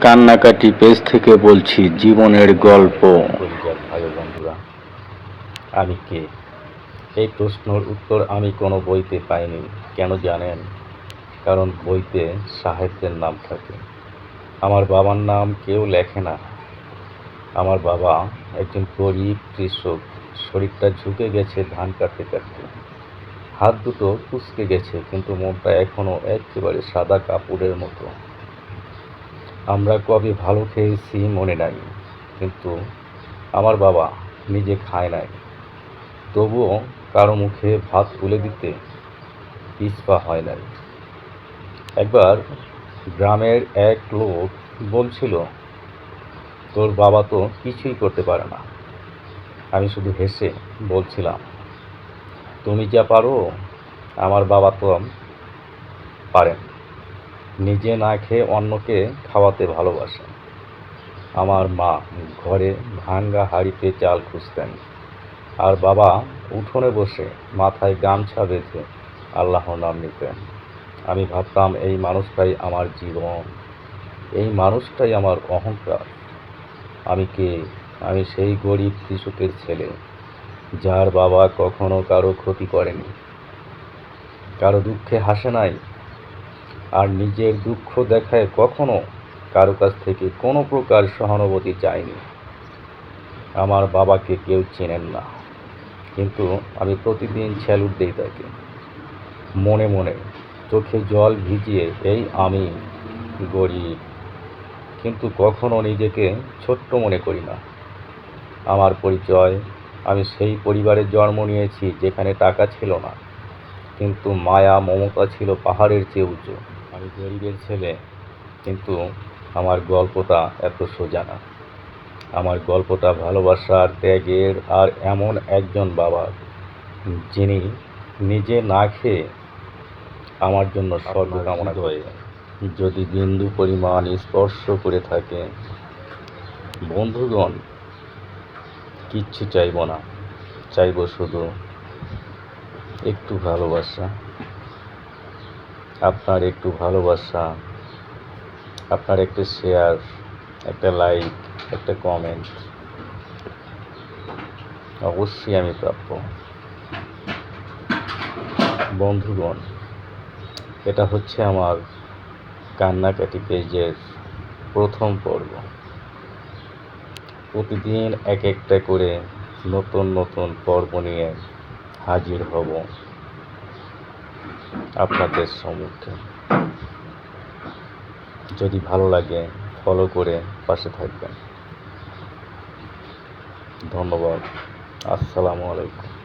কান্নাকাটি পেজ থেকে বলছি, জীবনের গল্প। আমি কে? এই প্রশ্নের উত্তর আমি কোনো বইতে পাইনি, কেন জানেন? কারণ বইতে সাহেবদের নাম থাকে। আমার বাবার নাম কেউ লেখে না। আমার বাবা একজন গরিব কৃষক, শরীরটা ঝুঁকে গেছে ধান কাটতে কাটতে। হাত দুটো কুচকে গেছে, কিন্তু মনটা এখনও একেবারে সাদা কাপড়ের মতো। আমরা কবে ভালো খেয়েছি মনে নাই, কিন্তু আমার বাবা নিজে খায় নাই। তবুও কারও মুখে ভাত তুলে দিতে পিছপা হয় নাই। একবার গ্রামের এক লোক বলছিল, তোর বাবা তো কিছুই করতে পারে না। আমি শুধু হেসে বলছিলাম, তুমি যা পারো, আমার বাবা তো পারেন। নিজে না খেয়ে অন্যকে খাওয়াতে ভালোবাসে। আমার মা ঘরে ভাঙ্গা হাঁড়িতে চাল খুঁজতেন। আর বাবা উঠোনে বসে মাথায় গামছা বেঁধে আল্লাহর নাম নিতেন। আমি ভাবতাম, এই মানুষটাই আমার জীবন, এই মানুষটাই আমার অহংকার। আমি কে? আমি সেই গরিব কৃষকের ছেলে, যার বাবা কখনো কারও ক্ষতি করেনি। কারও দুঃখে হাসে নাই আর নিজের দুঃখ দেখায় কখনো কারও কাছ থেকে কোনো প্রকার সহানুভূতি চায়নি আমার বাবাকে কেউ চেনেন না, কিন্তু আমি প্রতিদিন স্যালুট দিই তাকে মনে মনে চোখে জল ভিজিয়ে, এই আমি গরিব, কিন্তু কখনো নিজেকে ছোট্ট মনে করি না। আমার পরিচয়, আমি সেই পরিবারে জন্ম নিয়েছি যেখানে টাকা ছিল না, কিন্তু মায়া, মমতা ছিল পাহাড়ের চেয়ে উঁচু। আমি গরিবের ছেলে, কিন্তু আমার গল্পটা এত সোজা না। আমার গল্পটা ভালোবাসার ত্যাগের আর এমন একজন বাবার যিনি নিজে না খেয়ে আমার জন্য স্বর্গ কামনা করে। যদি বিন্দু পরিমাণ স্পর্শ করে থাকে, বন্ধুগণ, কিচ্ছু চাইব না। চাইব শুধু একটু ভালোবাসা। আপনার একটু ভালোবাসা, আপনার একটা শেয়ার একটা লাইক একটা কমেন্ট অবশ্যই আমি প্রাপ্য। বন্ধুগণ, এটা হচ্ছে আমার কান্নাকাটি পেজের প্রথম পর্ব। প্রতিদিন এক একটা করে নতুন নতুন পর্ব নিয়ে হাজির হব। আপনাদের সম্মুখে। যদি ভালো লাগে ফলো করে পাশে থাকবেন। ধন্যবাদ। আসসালামু আলাইকুম।